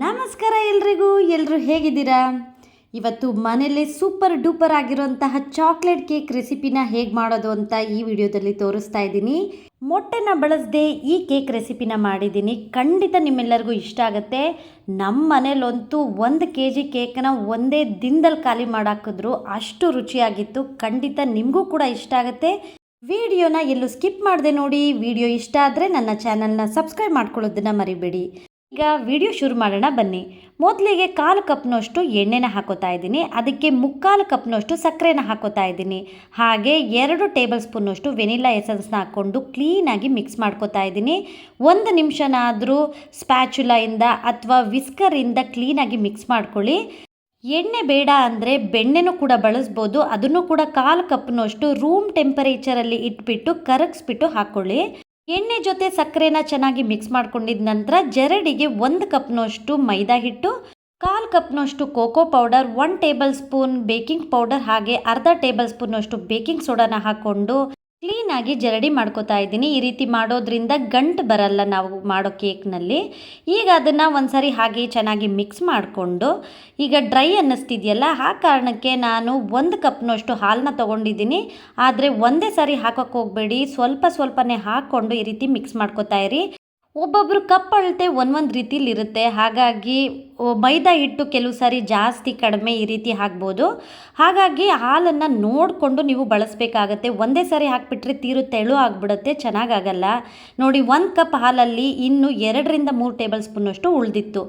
ನಮಸ್ಕಾರ ಎಲ್ರಿಗೂ ಎಲ್ಲರೂ ಹೇಗಿದ್ದೀರಾ? ಇವತ್ತು ಮನೆಯಲ್ಲೇ ಸೂಪರ್ ಡೂಪರ್ ಆಗಿರುವಂತಹ ಚಾಕ್ಲೇಟ್ ಕೇಕ್ ರೆಸಿಪಿನ ಹೇಗೆ ಮಾಡೋದು ಅಂತ ಈ ವಿಡಿಯೋದಲ್ಲಿ ತೋರಿಸ್ತಾ ಇದ್ದೀನಿ. ಮೊಟ್ಟೆನ ಬಳಸದೆ ಈ ಕೇಕ್ ರೆಸಿಪಿನ ಮಾಡಿದ್ದೀನಿ. ಖಂಡಿತ ನಿಮ್ಮೆಲ್ಲರಿಗೂ ಇಷ್ಟ ಆಗುತ್ತೆ. ನಮ್ಮ ಮನೇಲಂತೂ ಒಂದು ಕೆ ಜಿ ಕೇಕನ್ನು ಒಂದೇ ದಿನದಲ್ಲಿ ಖಾಲಿ ಮಾಡಾಕಿದ್ರು ಅಷ್ಟು ರುಚಿಯಾಗಿತ್ತು. ಖಂಡಿತ ನಿಮಗೂ ಕೂಡ ಇಷ್ಟ ಆಗುತ್ತೆ. ವಿಡಿಯೋನ ಎಲ್ಲೂ ಸ್ಕಿಪ್ ಮಾಡದೆ ನೋಡಿ. ವಿಡಿಯೋ ಇಷ್ಟ ಆದರೆ ನನ್ನ ಚಾನಲ್ನ ಸಬ್ಸ್ಕ್ರೈಬ್ ಮಾಡ್ಕೊಳ್ಳೋದನ್ನ ಮರಿಬೇಡಿ. ಈಗ ವಿಡಿಯೋ ಶುರು ಮಾಡೋಣ, ಬನ್ನಿ. ಮೊದಲಿಗೆ ಕಾಲು ಕಪ್ನಷ್ಟು ಎಣ್ಣೆನ ಹಾಕೋತಾ ಇದ್ದೀನಿ. ಅದಕ್ಕೆ ಮುಕ್ಕಾಲು ಕಪ್ನಷ್ಟು ಸಕ್ಕರೆನ ಹಾಕೋತಾ ಇದ್ದೀನಿ. ಹಾಗೆ ಎರಡು ಟೇಬಲ್ ಸ್ಪೂನಷ್ಟು ವೆನಿಲಾ ಎಸೆನ್ಸ್ನ ಹಾಕ್ಕೊಂಡು ಕ್ಲೀನಾಗಿ ಮಿಕ್ಸ್ ಮಾಡ್ಕೋತಾ ಇದ್ದೀನಿ. ಒಂದು ನಿಮಿಷನಾದರೂ ಸ್ಪ್ಯಾಚುಲಾಯಿಂದ ಅಥವಾ ವಿಸ್ಕರಿಂದ ಕ್ಲೀನಾಗಿ ಮಿಕ್ಸ್ ಮಾಡ್ಕೊಳ್ಳಿ. ಎಣ್ಣೆ ಬೇಡ ಅಂದರೆ ಬೆಣ್ಣೆನೂ ಕೂಡ ಬಳಸ್ಬೋದು. ಅದನ್ನು ಕೂಡ ಕಾಲು ಕಪ್ನಷ್ಟು ರೂಮ್ ಟೆಂಪರೇಚರಲ್ಲಿ ಇಟ್ಬಿಟ್ಟು ಕರಗಿಸ್ಬಿಟ್ಟು ಹಾಕ್ಕೊಳ್ಳಿ. ಎಣ್ಣೆ ಜೊತೆ ಸಕ್ಕರೆನ ಚೆನ್ನಾಗಿ ಮಿಕ್ಸ್ ಮಾಡ್ಕೊಂಡಿದ ನಂತರ ಜರಡಿಗೆ ಒಂದು ಕಪ್ನಷ್ಟು ಮೈದಾ ಹಿಟ್ಟು, ಕಾಲು ಕಪ್ನಷ್ಟು cocoa powder one tablespoon baking powder ಹಾಗೆ ಅರ್ಧ ಟೇಬಲ್ ಸ್ಪೂನಷ್ಟು ಬೇಕಿಂಗ್ ಸೋಡಾನ ಹಾಕ್ಕೊಂಡು ಕ್ಲೀನಾಗಿ ಜರಡಿ ಮಾಡ್ಕೋತಾ ಇದ್ದೀನಿ. ಈ ರೀತಿ ಮಾಡೋದ್ರಿಂದ ಗಂಟು ಬರಲ್ಲ ನಾವು ಮಾಡೋ ಕೇಕ್ನಲ್ಲಿ. ಈಗ ಅದನ್ನು ಒಂದ್ಸರಿ ಹಾಗೆ ಚೆನ್ನಾಗಿ ಮಿಕ್ಸ್ ಮಾಡಿಕೊಂಡು, ಈಗ ಡ್ರೈ ಅನ್ನಿಸ್ತಿದೆಯಲ್ಲ, ಆ ಕಾರಣಕ್ಕೆ ನಾನು ಒಂದು ಕಪ್ನಷ್ಟು ಹಾಲನ್ನ ತೊಗೊಂಡಿದ್ದೀನಿ. ಆದರೆ ಒಂದೇ ಸಾರಿ ಹಾಕೋಕ್ಕೆ ಹೋಗಬೇಡಿ. ಸ್ವಲ್ಪ ಸ್ವಲ್ಪನೇ ಹಾಕ್ಕೊಂಡು ಈ ರೀತಿ ಮಿಕ್ಸ್ ಮಾಡ್ಕೋತಾ ಇರಿ. ಒಬ್ಬೊಬ್ಬರು ಕಪ್ ಅಳತೆ ಒಂದೊಂದು ರೀತಿಲಿ ಇರುತ್ತೆ ಹಾಗಾಗಿ ಮೈದಾ ಹಿಟ್ಟು ಕೆಲವು ಸಾರಿ ಜಾಸ್ತಿ ಕಡಿಮೆ ಈ ರೀತಿ ಹಾಕ್ಬೋದು. ಹಾಗಾಗಿ, ಹಾಲನ್ನು ನೋಡಿಕೊಂಡು ನೀವು ಬಳಸಬೇಕಾಗತ್ತೆ. ಒಂದೇ ಸಾರಿ ಹಾಕಿಬಿಟ್ರೆ ತೀರು ತೆಳು ಆಗಿಬಿಡುತ್ತೆ, ಚೆನ್ನಾಗಾಗಲ್ಲ. ನೋಡಿ, ಒಂದು ಕಪ್ ಹಾಲಲ್ಲಿ ಇನ್ನು ಎರಡರಿಂದ ಮೂರು ಟೇಬಲ್ ಸ್ಪೂನಷ್ಟು ಉಳಿದಿತ್ತು.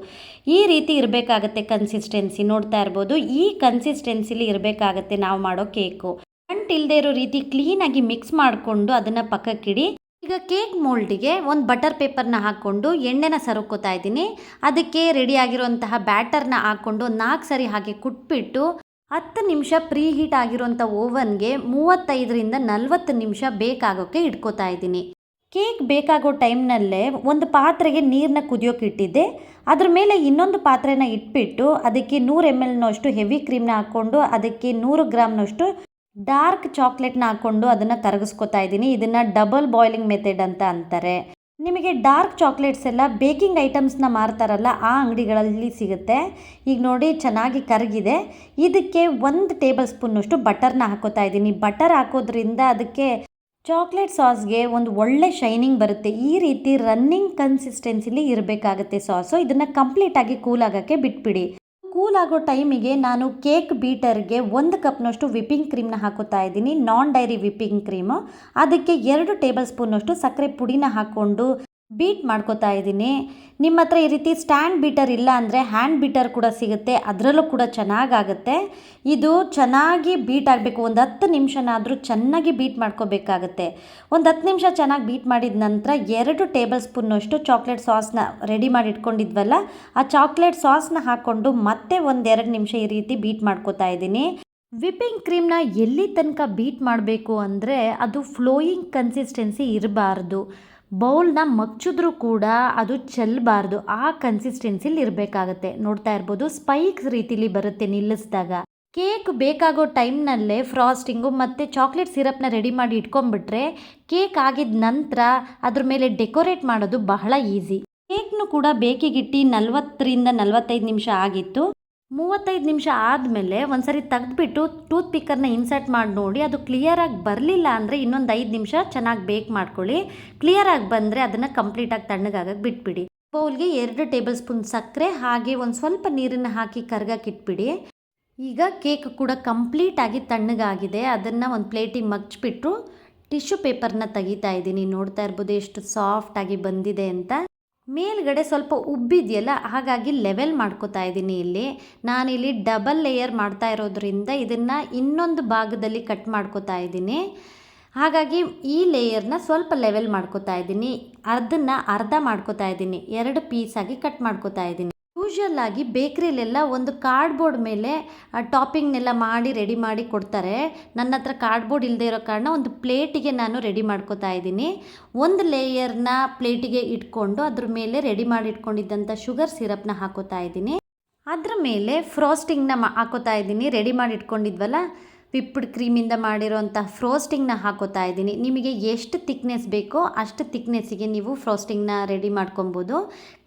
ಈ ರೀತಿ ಇರಬೇಕಾಗತ್ತೆ ಕನ್ಸಿಸ್ಟೆನ್ಸಿ. ನೋಡ್ತಾ ಇರ್ಬೋದು. ಈ ಕನ್ಸಿಸ್ಟೆನ್ಸಿಲಿ ಇರಬೇಕಾಗತ್ತೆ ನಾವು ಮಾಡೋ ಕೇಕು. ಅಂಟಿಲ್ದೇ ಇರೋ ರೀತಿ ಕ್ಲೀನಾಗಿ ಮಿಕ್ಸ್ ಮಾಡಿಕೊಂಡು ಅದನ್ನು ಪಕ್ಕಕ್ಕಿಡಿ. ಈಗ ಕೇಕ್ ಮೋಲ್ಡಿಗೆ ಒಂದು ಬಟರ್ ಪೇಪರ್ನ ಹಾಕ್ಕೊಂಡು ಎಣ್ಣೆನ ಸರುಕೋತಾ ಇದ್ದೀನಿ. ಅದಕ್ಕೆ ರೆಡಿ ಆಗಿರುವಂತಹ ಬ್ಯಾಟರ್ನ ಹಾಕ್ಕೊಂಡು ನಾಲ್ಕು ಸರಿ ಹಾಗೆ ಕುಟ್ಬಿಟ್ಟು ಹತ್ತು ನಿಮಿಷ ಪ್ರೀ ಹೀಟ್ ಆಗಿರುವಂಥ ಓವನ್ಗೆ ಮೂವತ್ತೈದರಿಂದ ನಲವತ್ತು ನಿಮಿಷ ಬೇಕಾಗೋಕ್ಕೆ ಇಟ್ಕೋತಾ ಇದ್ದೀನಿ. ಕೇಕ್ ಬೇಕಾಗೋ ಟೈಮ್ನಲ್ಲೇ ಒಂದು ಪಾತ್ರೆಗೆ ನೀರನ್ನ ಕುದಿಯೋಕೆ ಇಟ್ಟಿದ್ದೆ. ಅದ್ರ ಮೇಲೆ ಇನ್ನೊಂದು ಪಾತ್ರೆನ ಇಟ್ಬಿಟ್ಟು ಅದಕ್ಕೆ ನೂರು ಎಂ ಎಲ್ನಷ್ಟು ಹೆವಿ ಕ್ರೀಮ್ನ ಹಾಕ್ಕೊಂಡು ಅದಕ್ಕೆ ನೂರು ಗ್ರಾಮ್ನಷ್ಟು ಡಾರ್ಕ್ ಚಾಕ್ಲೇಟ್ನ ಹಾಕ್ಕೊಂಡು ಅದನ್ನು ಕರಗಿಸ್ಕೊತಾ ಇದ್ದೀನಿ. ಇದನ್ನು ಡಬಲ್ ಬಾಯ್ಲಿಂಗ್ ಮೆಥಡ್ ಅಂತ ಅಂತಾರೆ. ನಿಮಗೆ ಡಾರ್ಕ್ ಚಾಕ್ಲೇಟ್ಸ್ ಎಲ್ಲ ಬೇಕಿಂಗ್ ಐಟಮ್ಸ್ನ ಮಾರ್ತಾರಲ್ಲ, ಆ ಅಂಗಡಿಗಳಲ್ಲಿ ಸಿಗುತ್ತೆ. ಈಗ ನೋಡಿ, ಚೆನ್ನಾಗಿ ಕರಗಿದೆ. ಇದಕ್ಕೆ ಒಂದು ಟೇಬಲ್ ಸ್ಪೂನ್ನಷ್ಟು ಬಟರ್ನ ಹಾಕೋತಾ ಇದ್ದೀನಿ. ಬಟರ್ ಹಾಕೋದ್ರಿಂದ ಅದಕ್ಕೆ ಚಾಕ್ಲೇಟ್ ಸಾಸ್ಗೆ ಒಂದು ಒಳ್ಳೆ ಶೈನಿಂಗ್ ಬರುತ್ತೆ. ಈ ರೀತಿ ರನ್ನಿಂಗ್ ಕನ್ಸಿಸ್ಟೆನ್ಸಿಲಿ ಇರಬೇಕಾಗತ್ತೆ ಸಾಸು. ಇದನ್ನು ಕಂಪ್ಲೀಟಾಗಿ ಕೂಲ್ ಆಗೋಕ್ಕೆ ಬಿಟ್ಬಿಡಿ. ಕೂಲ್ ಆಗೋ ಟೈಮಿಗೆ ನಾನು ಕೇಕ್ ಬೀಟರ್ಗೆ ಒಂದು ಕಪ್ನಷ್ಟು ವಿಪ್ಪಿಂಗ್ ಕ್ರೀಮ್ನ ಹಾಕೋತಾ ಇದ್ದೀನಿ. Non dairy whipping cream. ಅದಕ್ಕೆ ಎರಡು ಟೇಬಲ್ ಸ್ಪೂನಷ್ಟು ಸಕ್ಕರೆ ಪುಡಿನ ಹಾಕ್ಕೊಂಡು ಬೀಟ್ ಮಾಡ್ಕೋತಾ ಇದ್ದೀನಿ. ನಿಮ್ಮ ಹತ್ರ ಈ ರೀತಿ ಸ್ಟ್ಯಾಂಡ್ ಬೀಟರ್ ಇಲ್ಲ ಅಂದರೆ ಹ್ಯಾಂಡ್ ಬೀಟರ್ ಕೂಡ ಸಿಗುತ್ತೆ. ಅದರಲ್ಲೂ ಕೂಡ ಚೆನ್ನಾಗಾಗುತ್ತೆ. ಇದು ಚೆನ್ನಾಗಿ ಬೀಟ್ ಆಗಬೇಕು. ಒಂದು ಹತ್ತು ನಿಮಿಷನಾದರೂ ಚೆನ್ನಾಗಿ ಬೀಟ್ ಮಾಡ್ಕೋಬೇಕಾಗತ್ತೆ. ಒಂದು ಹತ್ತು ನಿಮಿಷ ಚೆನ್ನಾಗಿ ಬೀಟ್ ಮಾಡಿದ ನಂತರ ಎರಡು ಟೇಬಲ್ ಸ್ಪೂನ್ನಷ್ಟು ಚಾಕ್ಲೇಟ್ ಸಾಸ್ನ ರೆಡಿ ಮಾಡಿ ಇಟ್ಕೊಂಡಿದ್ವಲ್ಲ, ಆ ಚಾಕ್ಲೇಟ್ ಸಾಸ್ನ ಹಾಕ್ಕೊಂಡು ಮತ್ತೆ ಒಂದು ಎರಡು ನಿಮಿಷ ಈ ರೀತಿ ಬೀಟ್ ಮಾಡ್ಕೋತಾ ಇದ್ದೀನಿ. ವಿಪ್ಪಿಂಗ್ ಕ್ರೀಮ್ನ ಎಲ್ಲಿ ತನಕ ಬೀಟ್ ಮಾಡಬೇಕು ಅಂದರೆ ಅದು ಫ್ಲೋಯಿಂಗ್ ಕನ್ಸಿಸ್ಟೆನ್ಸಿ ಇರಬಾರ್ದು. ಬೌಲ್ನ ಮಗ್ಚಿದ್ರೂ ಕೂಡ ಅದು ಚೆಲ್ಲಬಾರ್ದು ಆ ಕನ್ಸಿಸ್ಟೆನ್ಸಿಲಿ ಇರಬೇಕಾಗತ್ತೆ. ನೋಡ್ತಾ ಇರ್ಬೋದು ಸ್ಪೈಕ್ಸ್ ರೀತಿಲಿ ಬರುತ್ತೆ ನಿಲ್ಲಿಸಿದಾಗ. ಕೇಕ್ ಬೇಕಾಗೋ ಟೈಮ್ನಲ್ಲೇ ಫ್ರಾಸ್ಟಿಂಗು ಮತ್ತು ಚಾಕ್ಲೇಟ್ ಸಿರಪ್ನ ರೆಡಿ ಮಾಡಿ ಇಟ್ಕೊಂಡ್ಬಿಟ್ರೆ ಕೇಕ್ ಆಗಿದ ನಂತರ ಅದ್ರ ಮೇಲೆ ಡೆಕೋರೇಟ್ ಮಾಡೋದು ಬಹಳ ಈಸಿ ಕೇಕ್ನು ಕೂಡ ಬೇಕಿಗಿಟ್ಟು ನಲ್ವತ್ತರಿಂದ ನಲವತ್ತೈದು ನಿಮಿಷ ಆಗಿತ್ತು. ಮೂವತ್ತೈದು ನಿಮಿಷ ಆದಮೇಲೆ ಒಂದ್ಸರಿ ತೆಗೆದ್ಬಿಟ್ಟು ಟೂತ್ ಪಿಕ್ಕರ್ನ ಇನ್ಸರ್ಟ್ ಮಾಡಿ ನೋಡಿ, ಅದು ಕ್ಲಿಯರಾಗಿ ಬರಲಿಲ್ಲ ಅಂದರೆ ಇನ್ನೊಂದು ಐದು ನಿಮಿಷ ಚೆನ್ನಾಗಿ ಬೇಕ್ ಮಾಡ್ಕೊಳ್ಳಿ. ಕ್ಲಿಯರಾಗಿ ಬಂದರೆ ಅದನ್ನು ಕಂಪ್ಲೀಟಾಗಿ ತಣ್ಣಗಾಗಕ್ಕೆ ಬಿಟ್ಬಿಡಿ. ಬೌಲ್ಗೆ ಎರಡು ಟೇಬಲ್ ಸ್ಪೂನ್ ಸಕ್ಕರೆ, ಹಾಗೆ ಒಂದು ಸ್ವಲ್ಪ ನೀರನ್ನು ಹಾಕಿ ಕರ್ಗಕ್ಕೆ ಇಟ್ಬಿಡಿ. ಈಗ ಕೇಕ್ ಕೂಡ ಕಂಪ್ಲೀಟಾಗಿ ತಣ್ಣಗಾಗಿದೆ. ಅದನ್ನು ಒಂದು ಪ್ಲೇಟಿಗೆ ಮಗ್ಚಿಬಿಟ್ಟು ಟಿಶ್ಯೂ ಪೇಪರ್ನ ತೆಗಿತಾ ಇದ್ದೀನಿ ನೋಡ್ತಾ ಇರ್ಬೋದು ಎಷ್ಟು ಸಾಫ್ಟಾಗಿ ಬಂದಿದೆ ಅಂತ. ಮೇಲ್ಗಡೆ ಸ್ವಲ್ಪ ಉಬ್ಬಿದೆಯಲ್ಲ, ಹಾಗಾಗಿ ಲೆವೆಲ್ ಮಾಡ್ಕೋತಾ ಇದ್ದೀನಿ ಇಲ್ಲಿ. ನಾನಿಲ್ಲಿ ಡಬಲ್ ಲೇಯರ್ ಮಾಡ್ತಾ ಇರೋದ್ರಿಂದ ಇದನ್ನು ಇನ್ನೊಂದು ಭಾಗದಲ್ಲಿ ಕಟ್ ಮಾಡ್ಕೋತಾ ಇದ್ದೀನಿ. ಹಾಗಾಗಿ ಈ ಲೇಯರ್ನ ಸ್ವಲ್ಪ ಲೆವೆಲ್ ಮಾಡ್ಕೋತಾ ಇದ್ದೀನಿ. ಅರ್ಧನ್ನ ಅರ್ಧ ಮಾಡ್ಕೋತಾ ಇದ್ದೀನಿ. ಎರಡು ಪೀಸಾಗಿ ಕಟ್ ಮಾಡ್ಕೋತಾ ಇದ್ದೀನಿ. ಯೂಶಲ್ ಆಗಿ ಬೇಕ್ರಿಲೆಲ್ಲ ಒಂದು ಕಾರ್ಡ್ಬೋರ್ಡ್ ಮೇಲೆ ಟಾಪಿಂಗ್ನೆಲ್ಲ ಮಾಡಿ, ರೆಡಿ ಮಾಡಿ ಕೊಡ್ತಾರೆ. ನನ್ನ ಹತ್ರ ಕಾರ್ಡ್ಬೋರ್ಡ್ ಇಲ್ಲದೆ ಇರೋ ಕಾರಣ ಒಂದು ಪ್ಲೇಟಿಗೆ ನಾನು ರೆಡಿ ಮಾಡ್ಕೋತಾ ಇದ್ದೀನಿ. ಒಂದು ಲೇಯರ್ನ ಪ್ಲೇಟಿಗೆ ಇಟ್ಕೊಂಡು ಅದ್ರ ಮೇಲೆ ರೆಡಿ ಮಾಡಿ ಇಟ್ಕೊಂಡಿದ್ದಂಥ ಶುಗರ್ ಸಿರಪ್ನ ಹಾಕೋತಾ ಇದ್ದೀನಿ. ಅದ್ರ ಮೇಲೆ ಫ್ರಾಸ್ಟಿಂಗ್ನ ಮಾ, ಹಾಕೋತಾ ಇದ್ದೀನಿ. ರೆಡಿ ಮಾಡಿ ಇಟ್ಕೊಂಡಿದ್ವಲ್ಲ ವಿಪ್ಡ್ ಕ್ರೀಮಿಂದ ಮಾಡಿರೋಂಥ ಫ್ರೋಸ್ಟಿಂಗ್ನ ಹಾಕೋತಾ ಇದ್ದೀನಿ. ನಿಮಗೆ ಎಷ್ಟು ತಿಕ್ನೆಸ್ ಬೇಕೋ ಅಷ್ಟು ತಿಕ್ನೆಸ್ಸಿಗೆ ನೀವು ಫ್ರೋಸ್ಟಿಂಗ್ನ ರೆಡಿ ಮಾಡ್ಕೊಬೋದು.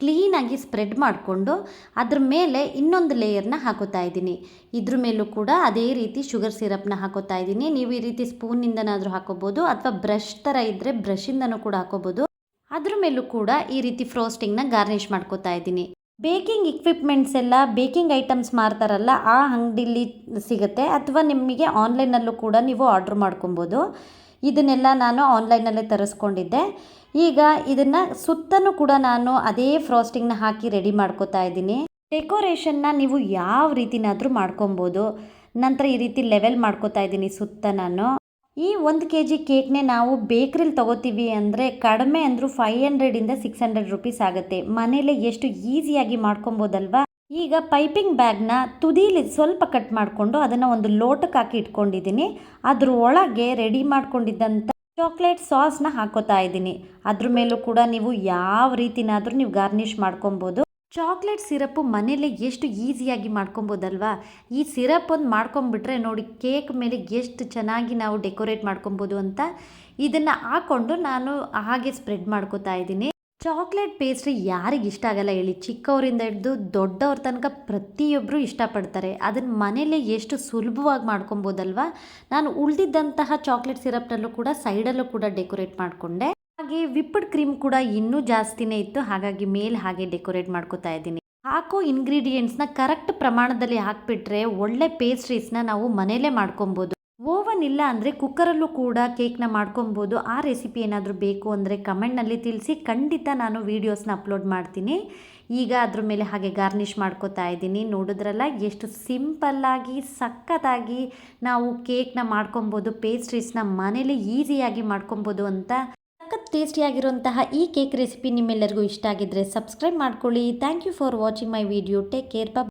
ಕ್ಲೀನಾಗಿ ಸ್ಪ್ರೆಡ್ ಮಾಡಿಕೊಂಡು ಅದ್ರ ಮೇಲೆ ಇನ್ನೊಂದು ಲೇಯರ್ನ ಹಾಕೋತಾ ಇದ್ದೀನಿ. ಇದ್ರ ಮೇಲೂ ಕೂಡ ಅದೇ ರೀತಿ ಶುಗರ್ ಸಿರಪ್ನ ಹಾಕೋತಾ ಇದ್ದೀನಿ. ನೀವು ಈ ರೀತಿ ಸ್ಪೂನಿಂದನಾದರೂ ಹಾಕೋಬೋದು ಅಥವಾ ಬ್ರಷ್ ಥರ ಇದ್ದರೆ ಬ್ರಷಿಂದನೂ ಕೂಡ ಹಾಕೋಬೋದು. ಅದ್ರ ಮೇಲೂ ಕೂಡ ಈ ರೀತಿ ಫ್ರೋಸ್ಟಿಂಗ್ನ ಗಾರ್ನಿಷ್ ಮಾಡ್ಕೋತಾ ಇದ್ದೀನಿ. ಬೇಕಿಂಗ್ ಇಕ್ವಿಪ್ಮೆಂಟ್ಸ್ ಎಲ್ಲ, ಬೇಕಿಂಗ್ ಐಟಮ್ಸ್ ಮಾರ್ತಾರಲ್ಲ, ಆ ಅಂಗಡಿಲಿ ಸಿಗುತ್ತೆ. ಅಥವಾ ನಿಮಗೆ ಆನ್ಲೈನಲ್ಲೂ ಕೂಡ ನೀವು ಆರ್ಡ್ರ್ ಮಾಡ್ಕೊಬೋದು. ಇದನ್ನೆಲ್ಲ ನಾನು ಆನ್ಲೈನಲ್ಲೇ ತರಿಸ್ಕೊಂಡಿದ್ದೆ. ಈಗ ಇದನ್ನು ಸುತ್ತನೂ ಕೂಡ ನಾನು ಅದೇ ಫ್ರಾಸ್ಟಿಂಗ್ನ ಹಾಕಿ ರೆಡಿ ಮಾಡ್ಕೋತಾ ಇದ್ದೀನಿ. ಡೆಕೋರೇಷನ್ನ ನೀವು ಯಾವ ರೀತಿನಾದರೂ ಮಾಡ್ಕೊಬೋದು. ನಂತರ ಈ ರೀತಿ ಲೆವೆಲ್ ಮಾಡ್ಕೋತಾ ಇದ್ದೀನಿ ಸುತ್ತ ನಾನು. ಈ ಒಂದು ಕೆ ಜಿ ಕೇಕ್ನೇ ನಾವು ಬೇಕ್ರಿಲಿ ತೊಗೋತೀವಿ ಅಂದರೆ ಕಡಿಮೆ ಅಂದರೂ ಫೈವ್ ಹಂಡ್ರೆಡಿಂದ ಸಿಕ್ಸ್ ಹಂಡ್ರೆಡ್ ರುಪೀಸ್ ಆಗುತ್ತೆ. ಮನೇಲೆ ಎಷ್ಟು ಈಸಿಯಾಗಿ ಮಾಡ್ಕೊಬೋದಲ್ವಾ? ಈಗ ಪೈಪಿಂಗ್ ಬ್ಯಾಗ್ನ ತುದಿಲಿ ಸ್ವಲ್ಪ ಕಟ್ ಮಾಡಿಕೊಂಡು ಅದನ್ನು ಒಂದು ಲೋಟಕ್ಕೆ ಹಾಕಿ ಇಟ್ಕೊಂಡಿದ್ದೀನಿ. ಅದ್ರ ಒಳಗೆ ರೆಡಿ ಮಾಡ್ಕೊಂಡಿದ್ದಂಥ ಚಾಕ್ಲೇಟ್ ಸಾಸ್ನ ಹಾಕೋತಾ ಇದ್ದೀನಿ. ಅದ್ರ ಮೇಲೂ ಕೂಡ ನೀವು ಯಾವ ರೀತಿನಾದರೂ ನೀವು ಗಾರ್ನಿಷ್ ಮಾಡ್ಕೊಬೋದು. ಚಾಕ್ಲೇಟ್ ಸಿರಪ್ಪು ಮನೇಲೆ ಎಷ್ಟು ಈಸಿಯಾಗಿ ಮಾಡ್ಕೊಬೋದಲ್ವಾ? ಈ ಸಿರಪ್ ಒಂದು ಮಾಡ್ಕೊಂಬಿಟ್ರೆ ನೋಡಿ ಕೇಕ್ ಮೇಲೆ ಎಷ್ಟು ಚೆನ್ನಾಗಿ ನಾವು ಡೆಕೋರೇಟ್ ಮಾಡ್ಕೊಬೋದು ಅಂತ ಇದನ್ನು ಹಾಕ್ಕೊಂಡು ನಾನು ಹಾಗೆ ಸ್ಪ್ರೆಡ್ ಮಾಡ್ಕೋತಾ ಇದ್ದೀನಿ. ಚಾಕ್ಲೇಟ್ ಪೇಸ್ಟ್ರಿ ಯಾರಿಗೆ ಇಷ್ಟ ಆಗಲ್ಲ ಹೇಳಿ. ಚಿಕ್ಕವರಿಂದ ಹಿಡಿದು ದೊಡ್ಡವ್ರ ತನಕ ಪ್ರತಿಯೊಬ್ಬರು ಇಷ್ಟಪಡ್ತಾರೆ. ಅದನ್ನು ಮನೇಲೆ ಎಷ್ಟು ಸುಲಭವಾಗಿ ಮಾಡ್ಕೊಬೋದಲ್ವಾ? ನಾನು ಉಳಿದಿದ್ದಂತಹ ಚಾಕ್ಲೇಟ್ ಸಿರಪ್ನಲ್ಲೂ ಕೂಡ, ಸೈಡಲ್ಲೂ ಕೂಡ ಡೆಕೋರೇಟ್ ಮಾಡಿಕೊಂಡೆ. ಹಾಗೆ ವಿಪ್ಡ್ ಕ್ರೀಮ್ ಕೂಡ ಇನ್ನೂ ಜಾಸ್ತಿನೇ ಇತ್ತು. ಹಾಗಾಗಿ ಮೇಲೆ ಹಾಗೆ ಡೆಕೋರೇಟ್ ಮಾಡ್ಕೋತಾ ಇದ್ದೀನಿ. ಹಾಕೋ ಇಂಗ್ರೀಡಿಯೆಂಟ್ಸ್ನ ಕರೆಕ್ಟ್ ಪ್ರಮಾಣದಲ್ಲಿ ಹಾಕಿಬಿಟ್ರೆ ಒಳ್ಳೆ ಪೇಸ್ಟ್ರೀಸ್ನ ನಾವು ಮನೆಯಲ್ಲೇ ಮಾಡ್ಕೊಬೋದು. ಓವನ್ ಇಲ್ಲ ಅಂದರೆ ಕುಕ್ಕರಲ್ಲೂ ಕೂಡ ಕೇಕ್ನ ಮಾಡ್ಕೊಬೋದು. ಆ ರೆಸಿಪಿ ಏನಾದರೂ ಬೇಕು ಅಂದರೆ ಕಮೆಂಟ್ನಲ್ಲಿ ತಿಳಿಸಿ. ಖಂಡಿತ ನಾನು ವೀಡಿಯೋಸ್ನ ಅಪ್ಲೋಡ್ ಮಾಡ್ತೀನಿ. ಈಗ ಅದ್ರ ಮೇಲೆ ಹಾಗೆ ಗಾರ್ನಿಷ್ ಮಾಡ್ಕೋತಾ ಇದ್ದೀನಿ. ನೋಡಿದ್ರಲ್ಲ ಎಷ್ಟು ಸಿಂಪಲ್ಲಾಗಿ ಸಖತ್ತಾಗಿ ನಾವು ಕೇಕ್ನ ಮಾಡ್ಕೊಬೋದು ಪೇಸ್ಟ್ರೀಸ್ನ ಮನೇಲಿ ಈಸಿಯಾಗಿ ಮಾಡ್ಕೊಬೋದು ಅಂತ ಟೇಸ್ಟಿಯಾಗಿರುವಂತಹ ಈ ಕೇಕ್ ರೆಸಿಪಿ ನಿಮ್ಮೆಲ್ಲರಿಗೂ ಇಷ್ಟ ಆಗಿದ್ದರೆ ಸಬ್ಸ್ಕ್ರೈಬ್ ಮಾಡ್ಕೊಳ್ಳಿ. Thank you for watching my video take care ಬ